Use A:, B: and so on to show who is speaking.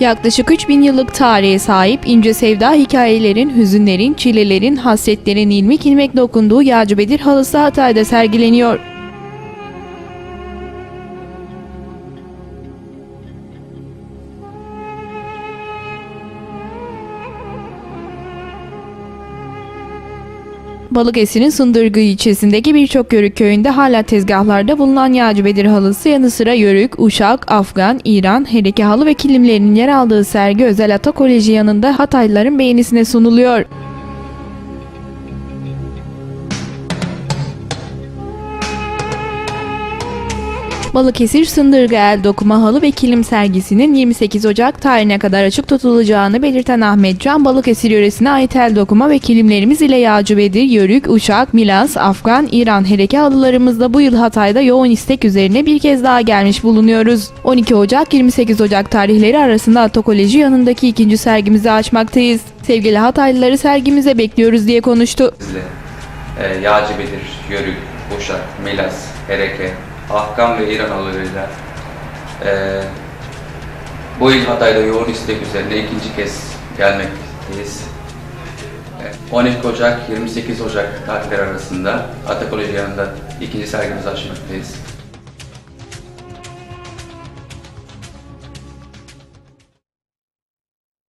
A: Yaklaşık 3000 yıllık tarihe sahip ince sevda hikayelerin, hüzünlerin, çilelerin, hasretlerin ilmik ilmek dokunduğu Yağcı Bedir halısı Hatay'da sergileniyor. Balıkesir'in Sındırgı ilçesindeki birçok yörük köyünde hala tezgahlarda bulunan Yağcı halısı yanı sıra yörük, uşak, Afgan, İran, hereke halı ve kilimlerinin yer aldığı sergi Özel Ata Koleji yanında Hataylıların beğenisine sunuluyor. Balıkesir Sındırgı El Dokuma Halı ve Kilim sergisinin 28 Ocak tarihine kadar açık tutulacağını belirten Ahmet Can, Balıkesir yöresine ait el dokuma ve kilimlerimiz ile Yağcı Bedir, Yörük, Uşak, Milas, Afgan, İran hereke halılarımızda bu yıl Hatay'da yoğun istek üzerine bir kez daha gelmiş bulunuyoruz. 12 Ocak 28 Ocak tarihleri arasında Atokoloji yanındaki ikinci sergimizi açmaktayız. Sevgili Hataylıları sergimize bekliyoruz diye konuştu.
B: E, Yağcı Bedir, Yörük, Uşak, Milas, Hereke, Afgan ve İran halılarıyla e, bu yıl Hatay'da yoğun istek üzerine ikinci kez gelmekteyiz. E, 12 Ocak 28 Ocak tarihleri arasında Atakoloji yanında ikinci sergimizi açmaktayız.